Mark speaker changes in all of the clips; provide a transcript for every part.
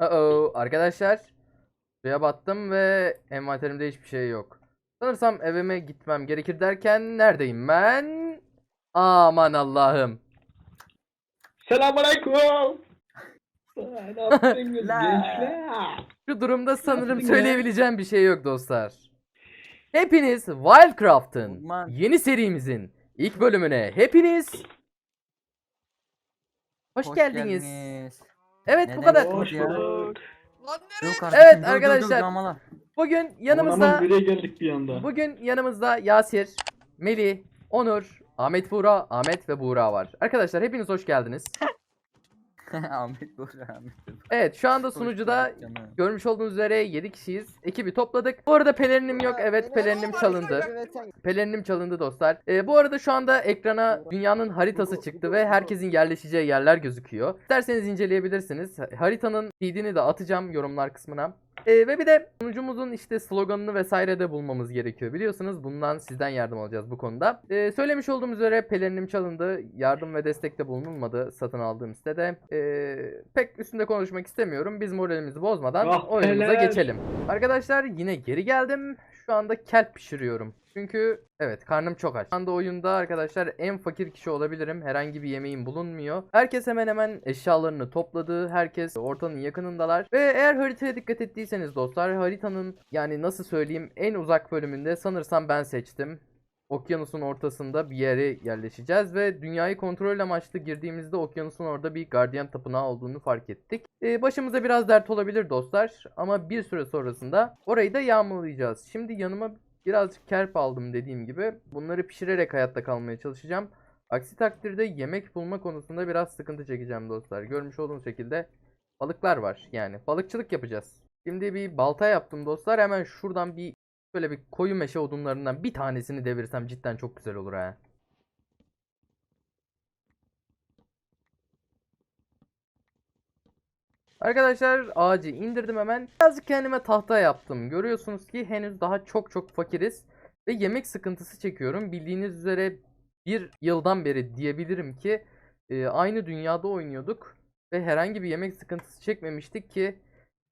Speaker 1: Uh-oh. Arkadaşlar. Suya battım ve envanterimde hiçbir şey yok. Sanırsam evime gitmem gerekir derken neredeyim ben? Aman Allah'ım.
Speaker 2: Selamünaleyküm. Ne gençler?
Speaker 1: Şu durumda sanırım söyleyebileceğim bir şey yok dostlar. Hepiniz Wildcraft'ın yeni serimizin ilk bölümüne hepiniz hoş, geldiniz. Evet bu
Speaker 3: Neden
Speaker 1: kadar.
Speaker 3: hoş ya.
Speaker 2: bulduk.
Speaker 3: Yok
Speaker 1: Evet,
Speaker 3: dur, dur, dur,
Speaker 1: arkadaşlar. Bugün yanımızda
Speaker 2: aman, geldik bir anda?
Speaker 1: bugün yanımızda Yasir, Melih, Onur, Ahmet Buğra, Ahmet ve Buğra var. Arkadaşlar hepiniz hoş geldiniz.
Speaker 3: Ahmet dur.
Speaker 1: Evet şu anda sunucuda
Speaker 3: canım.
Speaker 1: görmüş olduğunuz üzere 7 kişiyiz. Ekibi topladık. Bu arada pelerinim yok. Evet pelerinim çalındı. Pelerinim çalındı dostlar. Ee, bu arada şu anda ekrana dünyanın haritası çıktı ve herkesin yerleşeceği yerler gözüküyor. İsterseniz inceleyebilirsiniz. Haritanın feedini de atacağım yorumlar kısmına. Ee, ve bir de sunucumuzun işte sloganını vesaire de bulmamız gerekiyor. Biliyorsunuz bundan sizden yardım alacağız bu konuda. Ee, söylemiş olduğum üzere pelerinim çalındı. Yardım ve destekte bulunulmadı satın aldığım sitede. Ee, pek üstünde konuşmak istemiyorum. Biz moralimizi bozmadan
Speaker 2: Ah,
Speaker 1: oyunumuza geçelim. Arkadaşlar yine geri geldim. Şu anda kelp pişiriyorum. Çünkü evet karnım çok aç. Şu anda oyunda arkadaşlar en fakir kişi olabilirim. Herhangi bir yemeğim bulunmuyor. Herkes hemen hemen eşyalarını topladı. Herkes ortanın yakınındalar. Ve eğer haritaya dikkat ettiyseniz dostlar haritanın yani nasıl söyleyeyim en uzak bölümünde sanırsam ben seçtim. Okyanusun ortasında bir yere yerleşeceğiz ve dünyayı kontrol amaçlı girdiğimizde okyanusun orada bir gardiyan tapınağı olduğunu fark ettik. Ee, başımıza biraz dert olabilir dostlar ama bir süre sonrasında orayı da yağmalayacağız. Şimdi yanıma birazcık kerp aldım dediğim gibi. Bunları pişirerek hayatta kalmaya çalışacağım. Aksi takdirde yemek bulma konusunda biraz sıkıntı çekeceğim dostlar. Görmüş olduğunuz şekilde balıklar var yani. Balıkçılık yapacağız. Şimdi bir balta yaptım dostlar. Hemen şuradan bir Böyle bir koyu meşe odunlarından bir tanesini devirsem cidden çok güzel olur ha. Arkadaşlar ağacı indirdim hemen. Birazcık kendime tahta yaptım. Görüyorsunuz ki henüz daha çok çok fakiriz. Ve yemek sıkıntısı çekiyorum. Bildiğiniz üzere bir yıldan beri diyebilirim ki e, aynı dünyada oynuyorduk. Ve herhangi bir yemek sıkıntısı çekmemiştik ki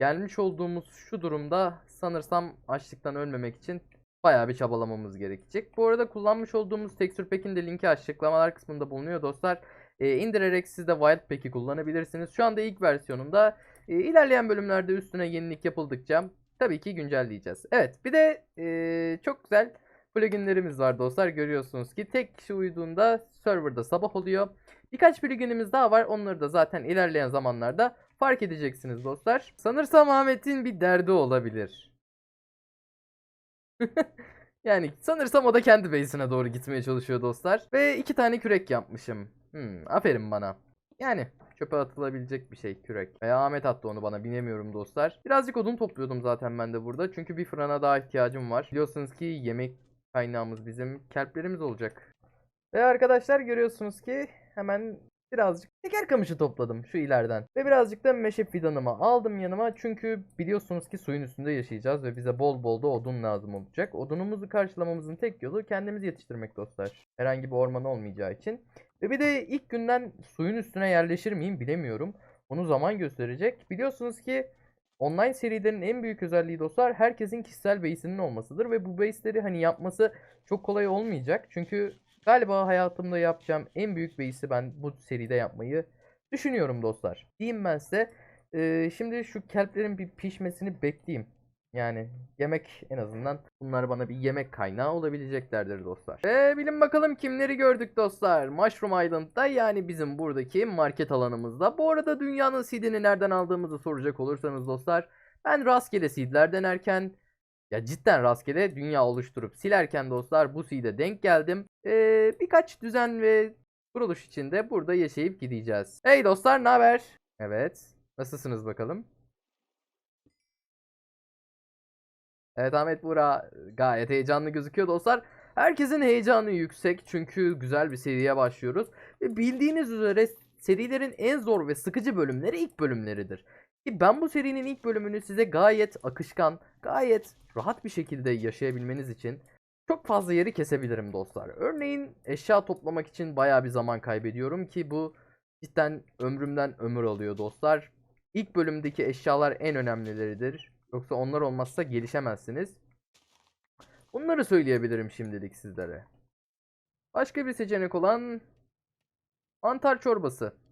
Speaker 1: gelmiş olduğumuz şu durumda sanırsam açlıktan ölmemek için bayağı bir çabalamamız gerekecek. Bu arada kullanmış olduğumuz Texture Pack'in de linki açıklamalar kısmında bulunuyor dostlar. Ee, indirerek siz de Wild Pack'i kullanabilirsiniz. Şu anda ilk versiyonunda e, ilerleyen bölümlerde üstüne yenilik yapıldıkça tabii ki güncelleyeceğiz. Evet bir de e, çok güzel pluginlerimiz var dostlar. Görüyorsunuz ki tek kişi uyuduğunda serverda sabah oluyor. Birkaç pluginimiz daha var. Onları da zaten ilerleyen zamanlarda fark edeceksiniz dostlar. Sanırsam Ahmet'in bir derdi olabilir. yani sanırsam o da kendi base'ine doğru gitmeye çalışıyor dostlar. Ve iki tane kürek yapmışım. Hmm, aferin bana. Yani çöpe atılabilecek bir şey kürek. Veya Ahmet attı onu bana bilemiyorum dostlar. Birazcık odun topluyordum zaten ben de burada. Çünkü bir fırına daha ihtiyacım var. Biliyorsunuz ki yemek kaynağımız bizim kelplerimiz olacak. Ve arkadaşlar görüyorsunuz ki hemen birazcık teker kamışı topladım şu ileriden. Ve birazcık da meşe fidanımı aldım yanıma. Çünkü biliyorsunuz ki suyun üstünde yaşayacağız ve bize bol bol da odun lazım olacak. Odunumuzu karşılamamızın tek yolu kendimizi yetiştirmek dostlar. Herhangi bir orman olmayacağı için. Ve bir de ilk günden suyun üstüne yerleşir miyim bilemiyorum. Onu zaman gösterecek. Biliyorsunuz ki online serilerin en büyük özelliği dostlar herkesin kişisel base'inin olmasıdır. Ve bu base'leri hani yapması çok kolay olmayacak. Çünkü Galiba hayatımda yapacağım en büyük base'i ben bu seride yapmayı düşünüyorum dostlar. Diyeyim ben size. Ee, şimdi şu kelplerin bir pişmesini bekleyeyim. Yani yemek en azından bunlar bana bir yemek kaynağı olabileceklerdir dostlar. Ve bilin bakalım kimleri gördük dostlar. Mushroom Island'da yani bizim buradaki market alanımızda. Bu arada dünyanın seedini nereden aldığımızı soracak olursanız dostlar. Ben rastgele seedler denerken ya cidden rastgele dünya oluşturup silerken dostlar bu seed'e denk geldim. Ee, birkaç düzen ve kuruluş içinde burada yaşayıp gideceğiz. Hey dostlar ne haber? Evet. Nasılsınız bakalım? Evet Ahmet Buğra gayet heyecanlı gözüküyor dostlar. Herkesin heyecanı yüksek çünkü güzel bir seriye başlıyoruz. Ve bildiğiniz üzere serilerin en zor ve sıkıcı bölümleri ilk bölümleridir. Ki ben bu serinin ilk bölümünü size gayet akışkan, gayet rahat bir şekilde yaşayabilmeniz için çok fazla yeri kesebilirim dostlar. Örneğin eşya toplamak için baya bir zaman kaybediyorum ki bu cidden ömrümden ömür alıyor dostlar. ilk bölümdeki eşyalar en önemlileridir. Yoksa onlar olmazsa gelişemezsiniz. Bunları söyleyebilirim şimdilik sizlere. Başka bir seçenek olan mantar çorbası.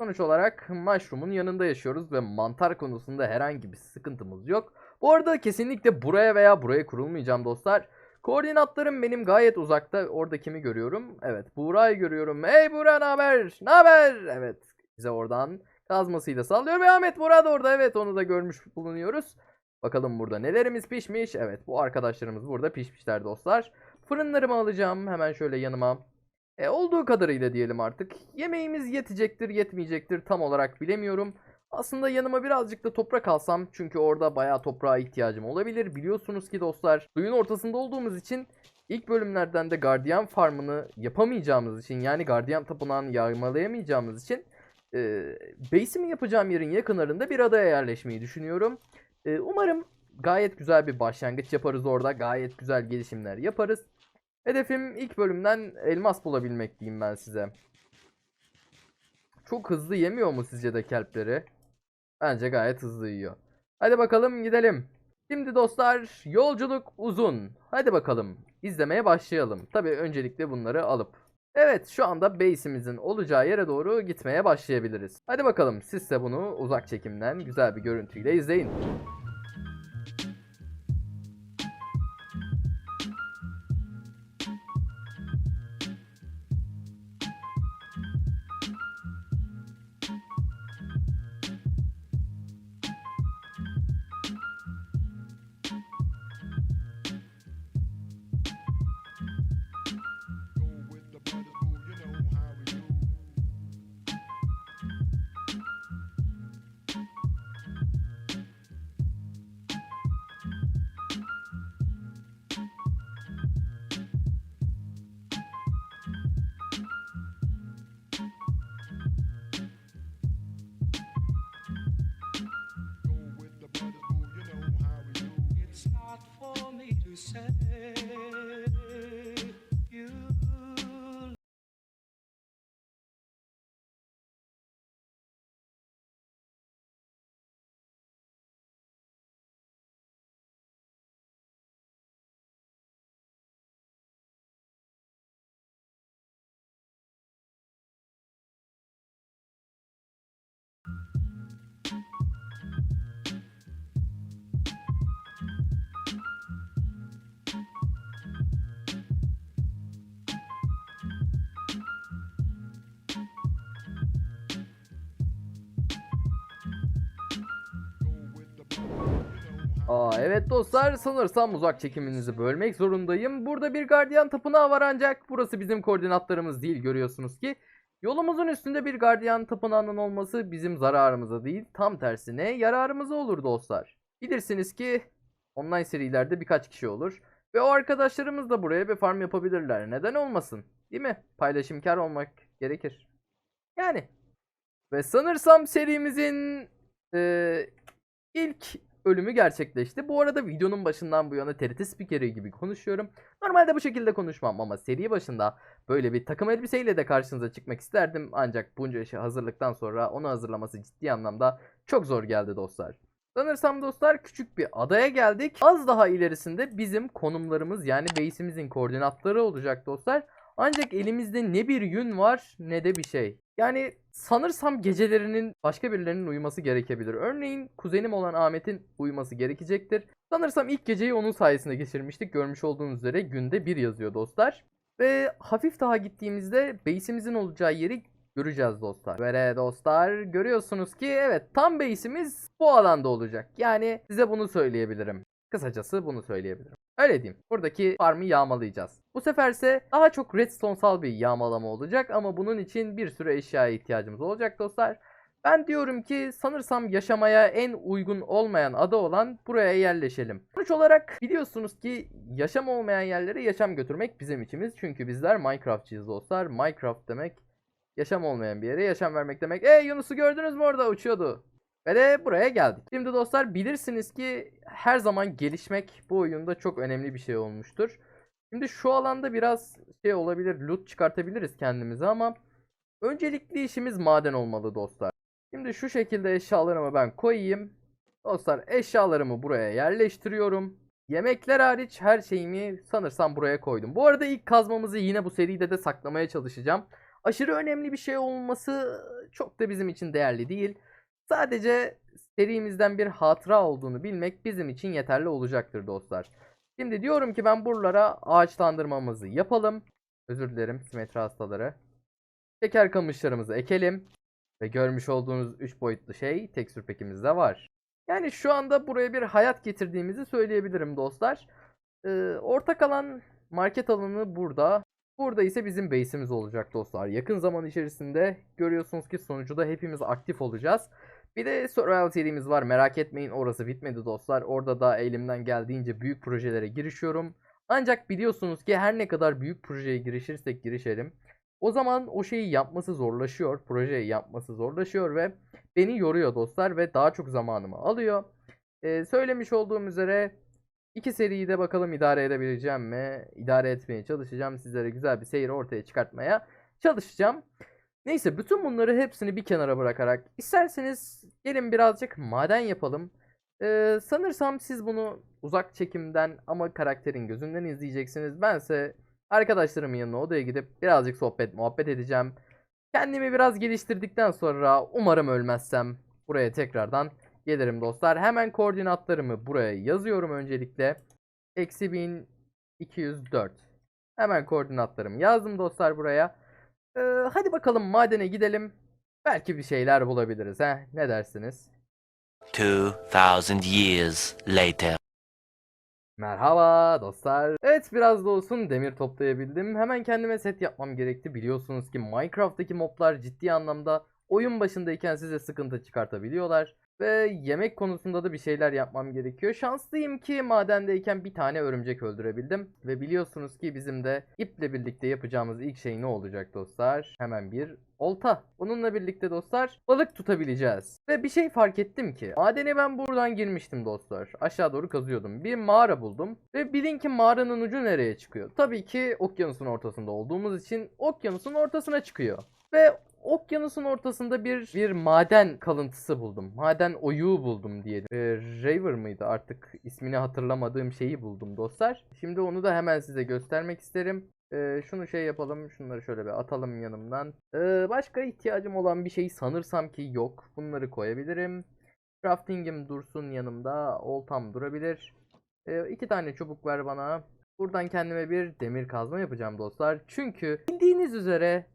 Speaker 1: Sonuç olarak mushroom'un yanında yaşıyoruz ve mantar konusunda herhangi bir sıkıntımız yok. Bu arada kesinlikle buraya veya buraya kurulmayacağım dostlar. Koordinatlarım benim gayet uzakta. Orada kimi görüyorum? Evet, Buğra'yı görüyorum. Hey Buğra? Ne haber? Evet, bize oradan kazmasıyla sallıyor ve Ahmet Buğra da orada. Evet, onu da görmüş bulunuyoruz. Bakalım burada nelerimiz pişmiş. Evet, bu arkadaşlarımız burada pişmişler dostlar. Fırınlarımı alacağım hemen şöyle yanıma. E, olduğu kadarıyla diyelim artık. Yemeğimiz yetecektir, yetmeyecektir tam olarak bilemiyorum. Aslında yanıma birazcık da toprak alsam çünkü orada bayağı toprağa ihtiyacım olabilir. Biliyorsunuz ki dostlar suyun ortasında olduğumuz için ilk bölümlerden de gardiyan farmını yapamayacağımız için yani gardiyan tapınağını yağmalayamayacağımız için e, base'imi yapacağım yerin yakınlarında bir adaya yerleşmeyi düşünüyorum. E, umarım gayet güzel bir başlangıç yaparız orada. Gayet güzel gelişimler yaparız. Hedefim ilk bölümden elmas bulabilmek diyeyim ben size. Çok hızlı yemiyor mu sizce de kelpleri? Bence gayet hızlı yiyor. Hadi bakalım gidelim. Şimdi dostlar yolculuk uzun. Hadi bakalım izlemeye başlayalım. Tabi öncelikle bunları alıp. Evet şu anda base'imizin olacağı yere doğru gitmeye başlayabiliriz. Hadi bakalım siz de bunu uzak çekimden güzel bir görüntüyle izleyin. Evet dostlar sanırsam uzak çekiminizi bölmek zorundayım. Burada bir gardiyan tapınağı var ancak burası bizim koordinatlarımız değil görüyorsunuz ki. Yolumuzun üstünde bir gardiyan tapınağının olması bizim zararımıza değil tam tersine yararımıza olur dostlar. Bilirsiniz ki online serilerde birkaç kişi olur. Ve o arkadaşlarımız da buraya bir farm yapabilirler. Neden olmasın? Değil mi? Paylaşımkar olmak gerekir. Yani. Ve sanırsam serimizin eee, ilk ölümü gerçekleşti. Bu arada videonun başından bu yana TRT spikeri gibi konuşuyorum. Normalde bu şekilde konuşmam ama seri başında böyle bir takım elbiseyle de karşınıza çıkmak isterdim. Ancak bunca işi hazırlıktan sonra onu hazırlaması ciddi anlamda çok zor geldi dostlar. Sanırsam dostlar küçük bir adaya geldik. Az daha ilerisinde bizim konumlarımız yani base'imizin koordinatları olacak dostlar. Ancak elimizde ne bir yün var ne de bir şey. Yani sanırsam gecelerinin başka birilerinin uyuması gerekebilir. Örneğin kuzenim olan Ahmet'in uyuması gerekecektir. Sanırsam ilk geceyi onun sayesinde geçirmiştik. Görmüş olduğunuz üzere günde bir yazıyor dostlar. Ve hafif daha gittiğimizde base'imizin olacağı yeri göreceğiz dostlar. Ve dostlar görüyorsunuz ki evet tam base'imiz bu alanda olacak. Yani size bunu söyleyebilirim. Kısacası bunu söyleyebilirim. Öyle diyeyim. Buradaki farmı yağmalayacağız. Bu seferse daha çok redstone'sal bir yağmalama olacak ama bunun için bir sürü eşyaya ihtiyacımız olacak dostlar. Ben diyorum ki sanırsam yaşamaya en uygun olmayan ada olan buraya yerleşelim. Sonuç olarak biliyorsunuz ki yaşam olmayan yerlere yaşam götürmek bizim içimiz. Çünkü bizler Minecraftçıyız dostlar. Minecraft demek yaşam olmayan bir yere yaşam vermek demek. Ey Yunus'u gördünüz mü orada uçuyordu. Ve de buraya geldik. Şimdi dostlar bilirsiniz ki her zaman gelişmek bu oyunda çok önemli bir şey olmuştur. Şimdi şu alanda biraz şey olabilir loot çıkartabiliriz kendimize ama öncelikli işimiz maden olmalı dostlar. Şimdi şu şekilde eşyalarımı ben koyayım. Dostlar eşyalarımı buraya yerleştiriyorum. Yemekler hariç her şeyimi sanırsam buraya koydum. Bu arada ilk kazmamızı yine bu seride de saklamaya çalışacağım. Aşırı önemli bir şey olması çok da bizim için değerli değil. Sadece serimizden bir hatıra olduğunu bilmek bizim için yeterli olacaktır dostlar. Şimdi diyorum ki ben buralara ağaçlandırmamızı yapalım. Özür dilerim simetri hastaları. Şeker kamışlarımızı ekelim. Ve görmüş olduğunuz 3 boyutlu şey tekstür pekimizde var. Yani şu anda buraya bir hayat getirdiğimizi söyleyebilirim dostlar. Ee, ortak alan market alanı burada. Burada ise bizim base'imiz olacak dostlar. Yakın zaman içerisinde görüyorsunuz ki sonucu da hepimiz aktif olacağız. Bir de Survival serimiz var. Merak etmeyin orası bitmedi dostlar. Orada da elimden geldiğince büyük projelere girişiyorum. Ancak biliyorsunuz ki her ne kadar büyük projeye girişirsek girişelim. O zaman o şeyi yapması zorlaşıyor. Projeyi yapması zorlaşıyor ve beni yoruyor dostlar ve daha çok zamanımı alıyor. Ee, söylemiş olduğum üzere iki seriyi de bakalım idare edebileceğim mi? İdare etmeye çalışacağım. Sizlere güzel bir seyir ortaya çıkartmaya çalışacağım. Neyse bütün bunları hepsini bir kenara bırakarak isterseniz gelin birazcık maden yapalım. Ee, sanırsam siz bunu uzak çekimden ama karakterin gözünden izleyeceksiniz. Bense arkadaşlarımın yanına odaya gidip birazcık sohbet muhabbet edeceğim. Kendimi biraz geliştirdikten sonra umarım ölmezsem buraya tekrardan gelirim dostlar. Hemen koordinatlarımı buraya yazıyorum öncelikle. Eksi 1204. Hemen koordinatlarımı yazdım dostlar buraya. Ee, hadi bakalım madene gidelim. Belki bir şeyler bulabiliriz he. Ne dersiniz?
Speaker 4: 2,000 years later.
Speaker 1: Merhaba dostlar. Evet biraz da olsun demir toplayabildim. Hemen kendime set yapmam gerekti. Biliyorsunuz ki Minecraft'taki moblar ciddi anlamda oyun başındayken size sıkıntı çıkartabiliyorlar. Ve yemek konusunda da bir şeyler yapmam gerekiyor. Şanslıyım ki madendeyken bir tane örümcek öldürebildim. Ve biliyorsunuz ki bizim de iple birlikte yapacağımız ilk şey ne olacak dostlar? Hemen bir olta. Bununla birlikte dostlar balık tutabileceğiz. Ve bir şey fark ettim ki madene ben buradan girmiştim dostlar. Aşağı doğru kazıyordum. Bir mağara buldum. Ve bilin ki mağaranın ucu nereye çıkıyor? Tabii ki okyanusun ortasında olduğumuz için okyanusun ortasına çıkıyor. Ve okyanusun ortasında bir bir maden kalıntısı buldum. Maden oyuğu buldum diyelim. Ee, Raver mıydı artık ismini hatırlamadığım şeyi buldum dostlar. Şimdi onu da hemen size göstermek isterim. Ee, şunu şey yapalım. Şunları şöyle bir atalım yanımdan. Ee, başka ihtiyacım olan bir şey sanırsam ki yok. Bunları koyabilirim. Crafting'im dursun yanımda. Oltam durabilir. Ee, iki tane çubuk ver bana. Buradan kendime bir demir kazma yapacağım dostlar. Çünkü bildiğiniz üzere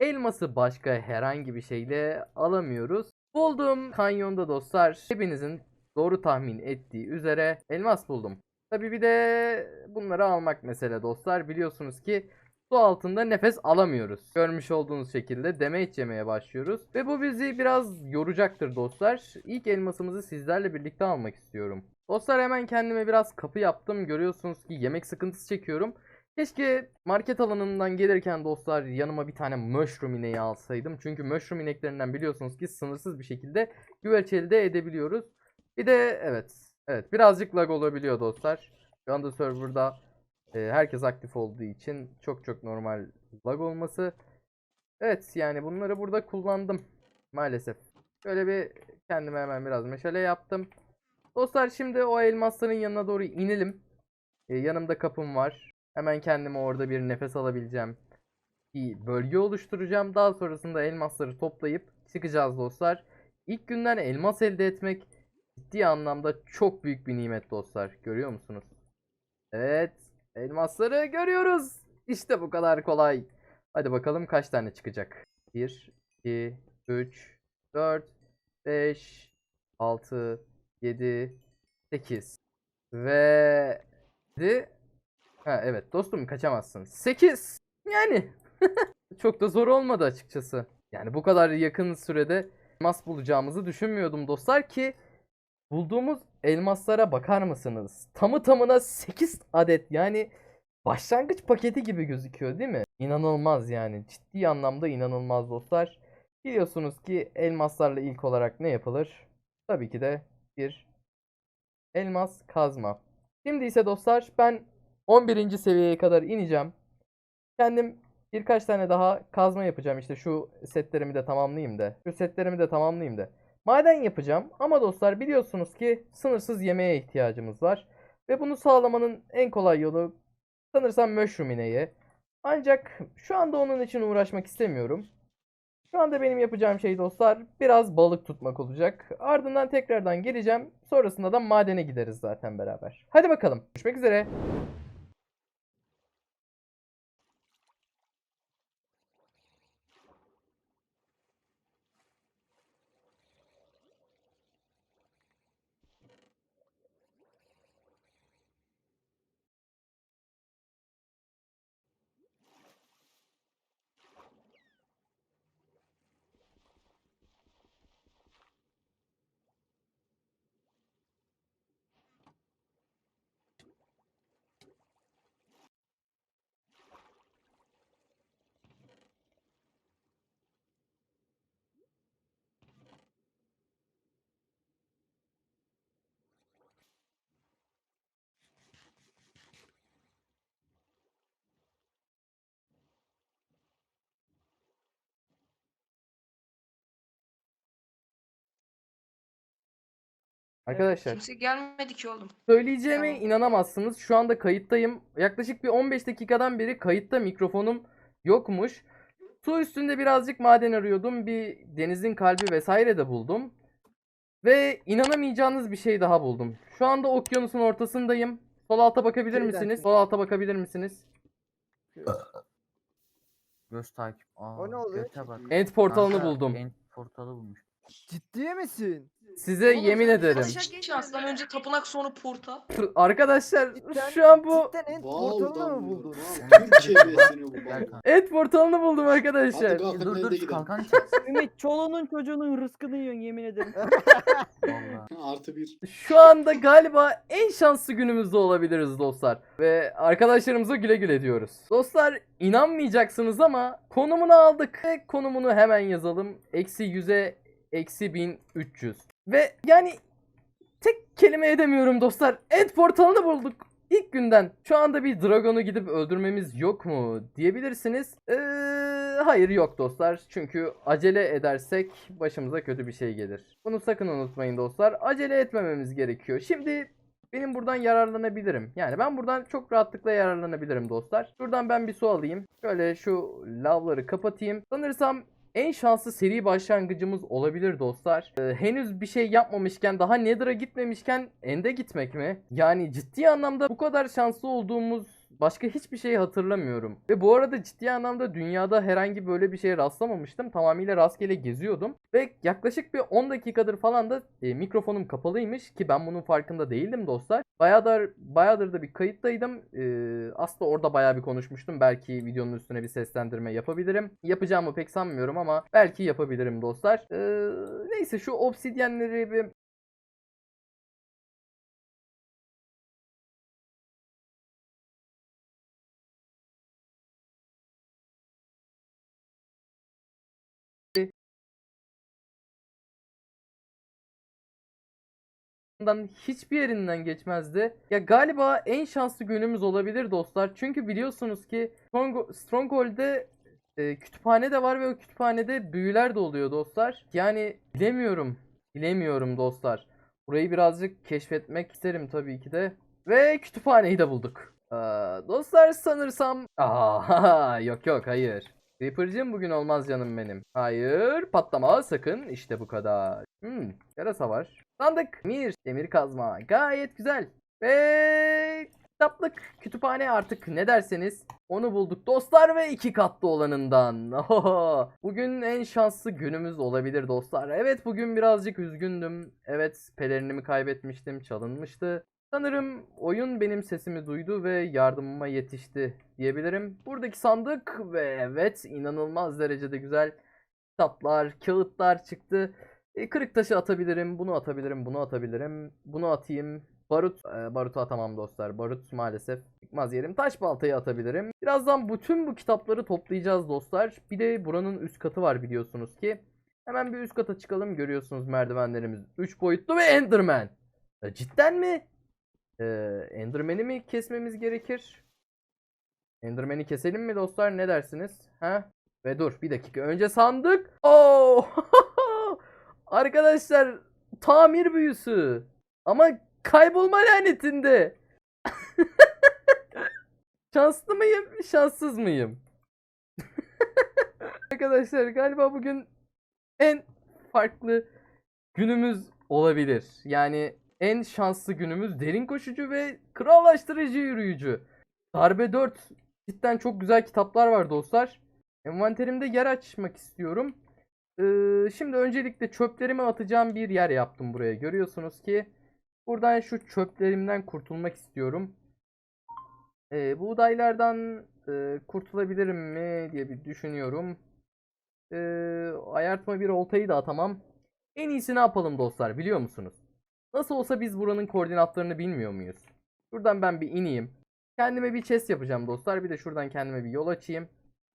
Speaker 1: elması başka herhangi bir şeyle alamıyoruz. Bulduğum kanyonda dostlar hepinizin doğru tahmin ettiği üzere elmas buldum. Tabi bir de bunları almak mesele dostlar. Biliyorsunuz ki su altında nefes alamıyoruz. Görmüş olduğunuz şekilde damage yemeye başlıyoruz. Ve bu bizi biraz yoracaktır dostlar. İlk elmasımızı sizlerle birlikte almak istiyorum. Dostlar hemen kendime biraz kapı yaptım. Görüyorsunuz ki yemek sıkıntısı çekiyorum. Keşke market alanından gelirken dostlar yanıma bir tane mushroom ineği alsaydım. Çünkü mushroom ineklerinden biliyorsunuz ki sınırsız bir şekilde güveç elde edebiliyoruz. Bir de evet. Evet birazcık lag olabiliyor dostlar. Şu anda serverda e, herkes aktif olduğu için çok çok normal lag olması. Evet yani bunları burada kullandım. Maalesef. Şöyle bir kendime hemen biraz meşale yaptım. Dostlar şimdi o elmasların yanına doğru inelim. E, yanımda kapım var. Hemen kendime orada bir nefes alabileceğim bir bölge oluşturacağım. Daha sonrasında elmasları toplayıp çıkacağız dostlar. İlk günden elmas elde etmek ciddi anlamda çok büyük bir nimet dostlar. Görüyor musunuz? Evet. Elmasları görüyoruz. İşte bu kadar kolay. Hadi bakalım kaç tane çıkacak. 1, 2, 3, 4, 5, 6, 7, 8 ve 7 Ha evet dostum kaçamazsın. 8. Yani çok da zor olmadı açıkçası. Yani bu kadar yakın sürede elmas bulacağımızı düşünmüyordum dostlar ki bulduğumuz elmaslara bakar mısınız? Tamı tamına 8 adet yani başlangıç paketi gibi gözüküyor değil mi? İnanılmaz yani ciddi anlamda inanılmaz dostlar. Biliyorsunuz ki elmaslarla ilk olarak ne yapılır? Tabii ki de bir elmas kazma. Şimdi ise dostlar ben 11. seviyeye kadar ineceğim. Kendim Birkaç tane daha kazma yapacağım. İşte şu setlerimi de tamamlayayım da. Şu setlerimi de tamamlayayım da. Maden yapacağım ama dostlar biliyorsunuz ki sınırsız yemeğe ihtiyacımız var. Ve bunu sağlamanın en kolay yolu sanırsam mushroom ineği. Ancak şu anda onun için uğraşmak istemiyorum. Şu anda benim yapacağım şey dostlar biraz balık tutmak olacak. Ardından tekrardan geleceğim. Sonrasında da madene gideriz zaten beraber. Hadi bakalım. Görüşmek üzere. Arkadaşlar
Speaker 5: Kimse gelmedi ki oğlum.
Speaker 1: Söyleyeceğime
Speaker 5: Tamam.
Speaker 1: inanamazsınız. Şu anda kayıttayım. Yaklaşık bir 15 dakikadan beri kayıtta mikrofonum yokmuş. Su üstünde birazcık maden arıyordum. Bir denizin kalbi vesaire de buldum. Ve inanamayacağınız bir şey daha buldum. Şu anda okyanusun ortasındayım. Sol alta bakabilir
Speaker 3: Şeyden-
Speaker 1: misiniz? Sol alta bakabilir misiniz?
Speaker 3: Göz takip. Aa,
Speaker 6: O ne oluyor
Speaker 3: göte bak.
Speaker 1: End portalını
Speaker 3: Kanka,
Speaker 1: buldum.
Speaker 3: End portalı bulmuş.
Speaker 6: Ciddi misin?
Speaker 1: Size
Speaker 5: Oğlum,
Speaker 1: yemin ederim.
Speaker 5: Şansdan önce tapınak sonra porta.
Speaker 1: Arkadaşlar
Speaker 6: Cidden-
Speaker 1: şu an bu
Speaker 6: Cidden en
Speaker 2: Wow,
Speaker 6: portalını mı buldun?
Speaker 2: Besini bu.
Speaker 1: End portalını buldum arkadaşlar.
Speaker 3: Dur dur
Speaker 2: gidelim.
Speaker 3: kalkan çek.
Speaker 7: Ümit çoluğunun çocuğunun rızkını yiyorsun yemin ederim.
Speaker 2: Artı bir.
Speaker 1: Şu anda galiba en şanslı günümüzde olabiliriz dostlar. Ve arkadaşlarımıza güle güle diyoruz. Dostlar inanmayacaksınız ama konumunu aldık. Ve konumunu hemen yazalım. Eksi 100'e eksi 1300. Ve yani tek kelime edemiyorum dostlar. End portalını bulduk. İlk günden şu anda bir dragonu gidip öldürmemiz yok mu diyebilirsiniz. Ee, hayır yok dostlar. Çünkü acele edersek başımıza kötü bir şey gelir. Bunu sakın unutmayın dostlar. Acele etmememiz gerekiyor. Şimdi benim buradan yararlanabilirim. Yani ben buradan çok rahatlıkla yararlanabilirim dostlar. Şuradan ben bir su alayım. Şöyle şu lavları kapatayım. Sanırsam en şanslı seri başlangıcımız olabilir dostlar. Ee, henüz bir şey yapmamışken daha Nether'a gitmemişken End'e gitmek mi? Yani ciddi anlamda bu kadar şanslı olduğumuz başka hiçbir şey hatırlamıyorum. Ve bu arada ciddi anlamda dünyada herhangi böyle bir şeye rastlamamıştım. Tamamıyla rastgele geziyordum. Ve yaklaşık bir 10 dakikadır falan da e, mikrofonum kapalıymış ki ben bunun farkında değildim dostlar. Bayağıdır, bayağıdır da bir kayıttaydım. Ee, aslında orada bayağı bir konuşmuştum. Belki videonun üstüne bir seslendirme yapabilirim. Yapacağımı pek sanmıyorum ama belki yapabilirim dostlar. Ee, neyse şu obsidyenleri bir hiçbir yerinden geçmezdi. Ya galiba en şanslı günümüz olabilir dostlar. Çünkü biliyorsunuz ki Strong Stronghold'de e, kütüphane de var ve o kütüphanede büyüler de oluyor dostlar. Yani bilemiyorum. Bilemiyorum dostlar. Burayı birazcık keşfetmek isterim tabii ki de. Ve kütüphaneyi de bulduk. Ee, dostlar sanırsam... Aa, yok yok hayır. Creeper'cığım bugün olmaz canım benim. Hayır patlama sakın işte bu kadar. Hmm, yarasa var. Sandık, mir, demir kazma gayet güzel. Ve kitaplık, kütüphane artık ne derseniz onu bulduk dostlar ve iki katlı olanından. Bugün en şanslı günümüz olabilir dostlar. Evet bugün birazcık üzgündüm. Evet pelerinimi kaybetmiştim, çalınmıştı. Sanırım oyun benim sesimi duydu ve yardımıma yetişti diyebilirim. Buradaki sandık ve evet inanılmaz derecede güzel kitaplar, kağıtlar çıktı. E, kırık taşı atabilirim, bunu atabilirim, bunu atabilirim, bunu atayım. Barut, e, barutu atamam dostlar. Barut maalesef çıkmaz yerim. Taş baltayı atabilirim. Birazdan bütün bu kitapları toplayacağız dostlar. Bir de buranın üst katı var biliyorsunuz ki. Hemen bir üst kata çıkalım. Görüyorsunuz merdivenlerimiz 3 boyutlu ve Enderman. E, cidden mi? E, Enderman'i mi kesmemiz gerekir? Enderman'i keselim mi dostlar? Ne dersiniz? Ha? Ve dur bir dakika. Önce sandık. Oo! Arkadaşlar tamir büyüsü. Ama kaybolma lanetinde. Şanslı mıyım? Şanssız mıyım? Arkadaşlar galiba bugün en farklı günümüz olabilir. Yani en şanslı günümüz derin koşucu ve krallaştırıcı yürüyücü. Darbe 4 cidden çok güzel kitaplar var dostlar. Envanterimde yer açmak istiyorum. Şimdi öncelikle çöplerimi atacağım bir yer yaptım buraya. Görüyorsunuz ki buradan şu çöplerimden kurtulmak istiyorum. Ee, buğdaylardan e, kurtulabilirim mi diye bir düşünüyorum. Ee, ayartma bir oltayı da atamam. En iyisi ne yapalım dostlar biliyor musunuz? Nasıl olsa biz buranın koordinatlarını bilmiyor muyuz? Şuradan ben bir ineyim. Kendime bir chest yapacağım dostlar. Bir de şuradan kendime bir yol açayım.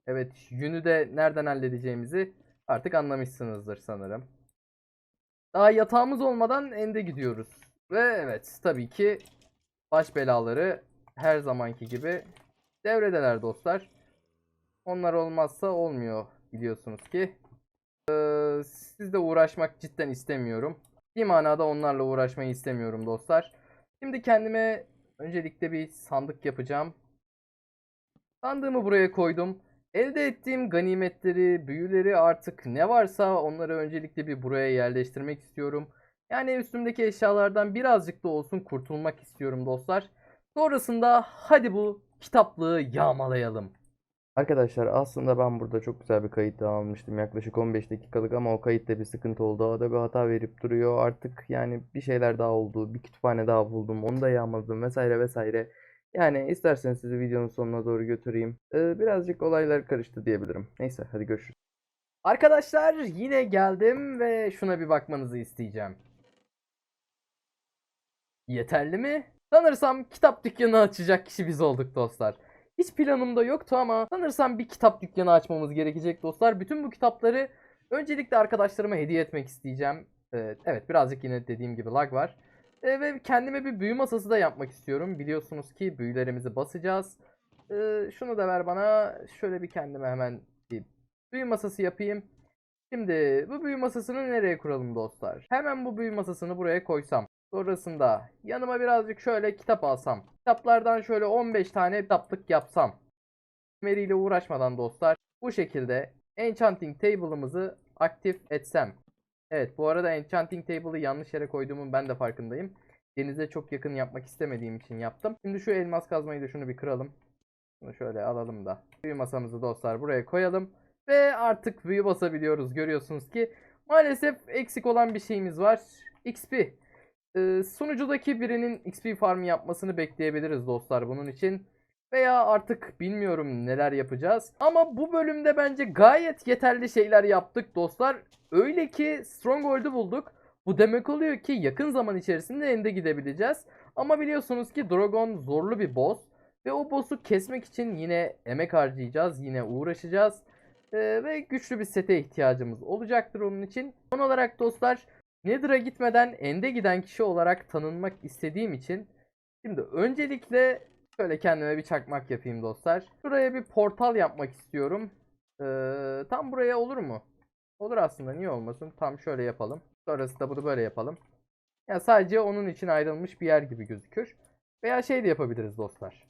Speaker 1: Evet yünü de nereden halledeceğimizi artık anlamışsınızdır sanırım. Daha yatağımız olmadan ende gidiyoruz. Ve evet tabii ki baş belaları her zamanki gibi devredeler dostlar. Onlar olmazsa olmuyor biliyorsunuz ki. Ee, sizle uğraşmak cidden istemiyorum. Bir manada onlarla uğraşmayı istemiyorum dostlar. Şimdi kendime öncelikle bir sandık yapacağım. Sandığımı buraya koydum. Elde ettiğim ganimetleri, büyüleri artık ne varsa onları öncelikle bir buraya yerleştirmek istiyorum. Yani üstümdeki eşyalardan birazcık da olsun kurtulmak istiyorum dostlar. Sonrasında hadi bu kitaplığı yağmalayalım. Arkadaşlar aslında ben burada çok güzel bir kayıt daha almıştım. Yaklaşık 15 dakikalık ama o kayıtta bir sıkıntı oldu. O da bir hata verip duruyor. Artık yani bir şeyler daha oldu. Bir kütüphane daha buldum. Onu da yağmaladım vesaire vesaire. Yani isterseniz sizi videonun sonuna doğru götüreyim. Ee, birazcık olaylar karıştı diyebilirim. Neyse hadi görüşürüz. Arkadaşlar yine geldim ve şuna bir bakmanızı isteyeceğim. Yeterli mi? Sanırsam kitap dükkanı açacak kişi biz olduk dostlar. Hiç planımda yoktu ama sanırsam bir kitap dükkanı açmamız gerekecek dostlar. Bütün bu kitapları öncelikle arkadaşlarıma hediye etmek isteyeceğim. Evet, evet birazcık yine dediğim gibi lag var. Ee, ve kendime bir büyü masası da yapmak istiyorum. Biliyorsunuz ki büyülerimizi basacağız. Ee, şunu da ver bana. Şöyle bir kendime hemen bir büyü masası yapayım. Şimdi bu büyü masasını nereye kuralım dostlar? Hemen bu büyü masasını buraya koysam. Sonrasında yanıma birazcık şöyle kitap alsam. Kitaplardan şöyle 15 tane kitaplık yapsam. Veriyle uğraşmadan dostlar bu şekilde Enchanting Table'ımızı aktif etsem. Evet bu arada Enchanting Table'ı yanlış yere koyduğumun ben de farkındayım. Denize çok yakın yapmak istemediğim için yaptım. Şimdi şu elmas kazmayı da şunu bir kıralım. Bunu şöyle alalım da. Büyü masamızı dostlar buraya koyalım. Ve artık büyü basabiliyoruz. Görüyorsunuz ki maalesef eksik olan bir şeyimiz var. XP. Ee, sunucudaki birinin XP farmı yapmasını bekleyebiliriz dostlar bunun için. Veya artık bilmiyorum neler yapacağız. Ama bu bölümde bence gayet yeterli şeyler yaptık dostlar. Öyle ki Stronghold'u bulduk. Bu demek oluyor ki yakın zaman içerisinde ende gidebileceğiz. Ama biliyorsunuz ki Dragon zorlu bir boss. Ve o boss'u kesmek için yine emek harcayacağız. Yine uğraşacağız. Ee, ve güçlü bir sete ihtiyacımız olacaktır onun için. Son olarak dostlar Nether'a gitmeden ende giden kişi olarak tanınmak istediğim için şimdi öncelikle şöyle kendime bir çakmak yapayım dostlar. Şuraya bir portal yapmak istiyorum. Ee, tam buraya olur mu? Olur aslında niye olmasın? Tam şöyle yapalım. Sonrasında bunu böyle yapalım. Ya sadece onun için ayrılmış bir yer gibi gözükür. Veya şey de yapabiliriz dostlar.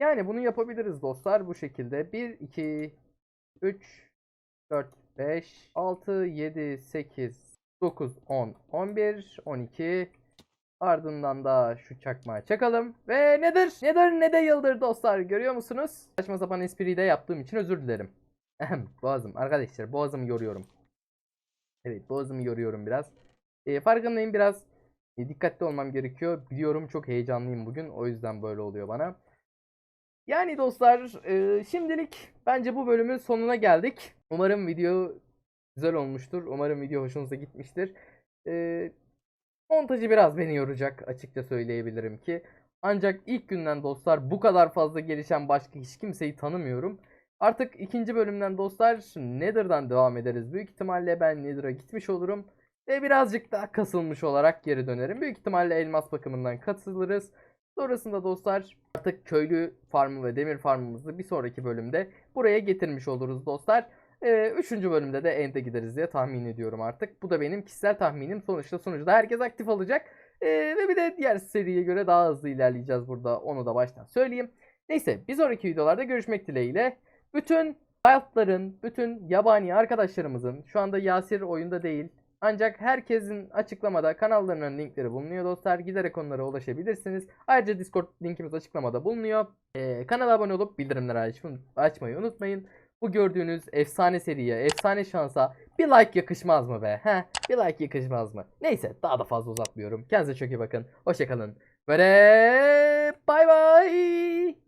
Speaker 1: Yani bunu yapabiliriz dostlar bu şekilde. 1, 2, 3, 4, 5, 6, 7, 8, 9, 10, 11, 12. Ardından da şu çakmağı çakalım. Ve nedir? Nedir ne de yıldır dostlar görüyor musunuz? Saçma sapan espriyi de yaptığım için özür dilerim. Boğazım arkadaşlar boğazımı yoruyorum. Evet boğazımı yoruyorum biraz. E, farkındayım biraz e, dikkatli olmam gerekiyor. Biliyorum çok heyecanlıyım bugün o yüzden böyle oluyor bana. Yani dostlar e, şimdilik bence bu bölümün sonuna geldik. Umarım video güzel olmuştur. Umarım video hoşunuza gitmiştir. E, montajı biraz beni yoracak açıkça söyleyebilirim ki. Ancak ilk günden dostlar bu kadar fazla gelişen başka hiç kimseyi tanımıyorum. Artık ikinci bölümden dostlar Nether'dan devam ederiz. Büyük ihtimalle ben Nether'a gitmiş olurum. Ve birazcık daha kasılmış olarak geri dönerim. Büyük ihtimalle elmas bakımından katılırız. Sonrasında dostlar artık köylü farmı ve demir farmımızı bir sonraki bölümde buraya getirmiş oluruz dostlar. Ee, üçüncü bölümde de end'e gideriz diye tahmin ediyorum artık. Bu da benim kişisel tahminim. Sonuçta sonuçta herkes aktif olacak. Ee, ve bir de diğer seriye göre daha hızlı ilerleyeceğiz burada. Onu da baştan söyleyeyim. Neyse bir sonraki videolarda görüşmek dileğiyle. Bütün Wild'ların, bütün yabani arkadaşlarımızın şu anda Yasir oyunda değil. Ancak herkesin açıklamada kanallarının linkleri bulunuyor dostlar. Giderek onlara ulaşabilirsiniz. Ayrıca Discord linkimiz açıklamada bulunuyor. Ee, kanala abone olup bildirimleri aç- açmayı unutmayın. Bu gördüğünüz efsane seriye, efsane şansa bir like yakışmaz mı be? He? Bir like yakışmaz mı? Neyse daha da fazla uzatmıyorum. Kendinize çok iyi bakın. Hoşçakalın. Ve bay bay.